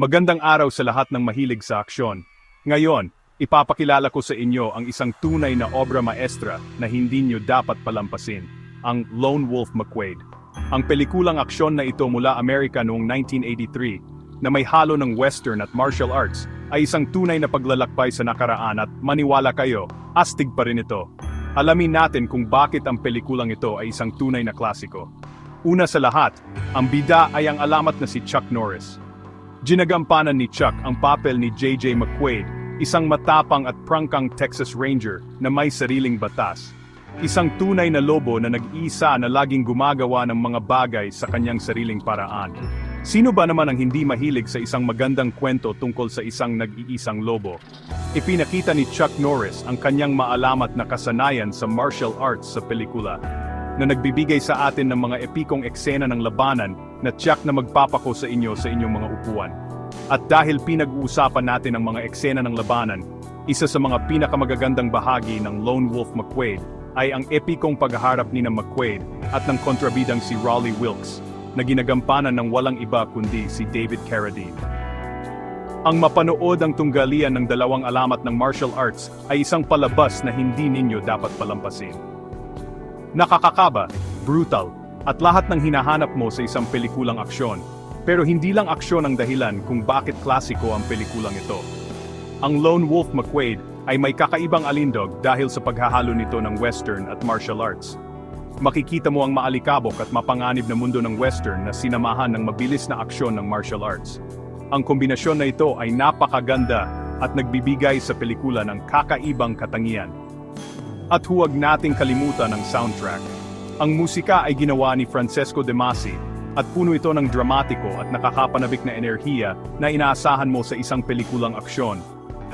Magandang araw sa lahat ng mahilig sa aksyon. Ngayon, ipapakilala ko sa inyo ang isang tunay na obra maestra na hindi nyo dapat palampasin, ang Lone Wolf McQuaid. Ang pelikulang aksyon na ito mula Amerika noong 1983, na may halo ng western at martial arts, ay isang tunay na paglalakbay sa nakaraan at maniwala kayo, astig pa rin ito. Alamin natin kung bakit ang pelikulang ito ay isang tunay na klasiko. Una sa lahat, ang bida ay ang alamat na si Chuck Norris. Ginagampanan ni Chuck ang papel ni J.J. McQuaid, isang matapang at prangkang Texas Ranger na may sariling batas. Isang tunay na lobo na nag-iisa na laging gumagawa ng mga bagay sa kanyang sariling paraan. Sino ba naman ang hindi mahilig sa isang magandang kwento tungkol sa isang nag-iisang lobo? Ipinakita ni Chuck Norris ang kanyang maalamat na kasanayan sa martial arts sa pelikula na nagbibigay sa atin ng mga epikong eksena ng labanan na tiyak na magpapako sa inyo sa inyong mga upuan. At dahil pinag-uusapan natin ang mga eksena ng labanan, isa sa mga pinakamagagandang bahagi ng Lone Wolf McQuaid ay ang epikong paghaharap ni na McQuaid at ng kontrabidang si Raleigh Wilkes na ginagampanan ng walang iba kundi si David Carradine. Ang mapanood ang tunggalian ng dalawang alamat ng martial arts ay isang palabas na hindi ninyo dapat palampasin. Nakakakaba, brutal, at lahat ng hinahanap mo sa isang pelikulang aksyon. Pero hindi lang aksyon ang dahilan kung bakit klasiko ang pelikulang ito. Ang Lone Wolf McQuaid ay may kakaibang alindog dahil sa paghahalo nito ng western at martial arts. Makikita mo ang maalikabok at mapanganib na mundo ng western na sinamahan ng mabilis na aksyon ng martial arts. Ang kombinasyon na ito ay napakaganda at nagbibigay sa pelikula ng kakaibang katangian. At huwag nating kalimutan ang soundtrack. Ang musika ay ginawa ni Francesco De Masi at puno ito ng dramatiko at nakakapanabik na enerhiya na inaasahan mo sa isang pelikulang aksyon.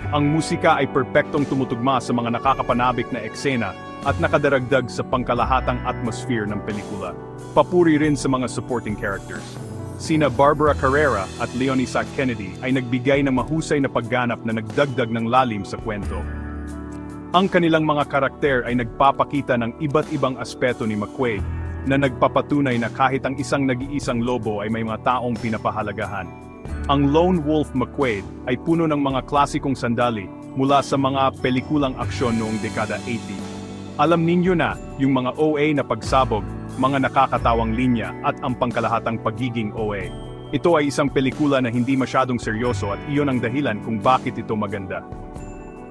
Ang musika ay perpektong tumutugma sa mga nakakapanabik na eksena at nakadaragdag sa pangkalahatang atmosphere ng pelikula. Papuri rin sa mga supporting characters. Sina Barbara Carrera at Leonisa Kennedy ay nagbigay ng mahusay na pagganap na nagdagdag ng lalim sa kwento. Ang kanilang mga karakter ay nagpapakita ng iba't ibang aspeto ni McQuaid na nagpapatunay na kahit ang isang nag-iisang lobo ay may mga taong pinapahalagahan. Ang Lone Wolf McQuaid ay puno ng mga klasikong sandali mula sa mga pelikulang aksyon noong dekada 80. Alam ninyo na yung mga OA na pagsabog, mga nakakatawang linya at ang pangkalahatang pagiging OA. Ito ay isang pelikula na hindi masyadong seryoso at iyon ang dahilan kung bakit ito maganda.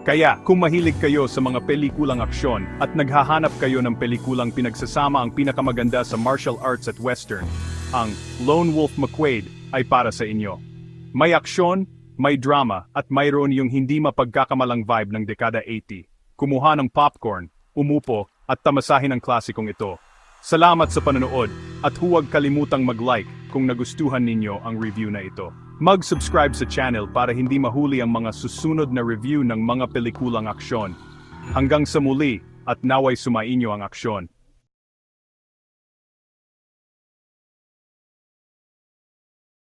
Kaya, kung mahilig kayo sa mga pelikulang aksyon at naghahanap kayo ng pelikulang pinagsasama ang pinakamaganda sa martial arts at western, ang Lone Wolf McQuaid ay para sa inyo. May aksyon, may drama, at mayroon yung hindi mapagkakamalang vibe ng dekada 80. Kumuha ng popcorn, umupo, at tamasahin ang klasikong ito. Salamat sa panonood, at huwag kalimutang mag-like kung nagustuhan ninyo ang review na ito. Mag-subscribe sa channel para hindi mahuli ang mga susunod na review ng mga pelikulang aksyon. Hanggang sa muli, at naway sumainyo ang aksyon.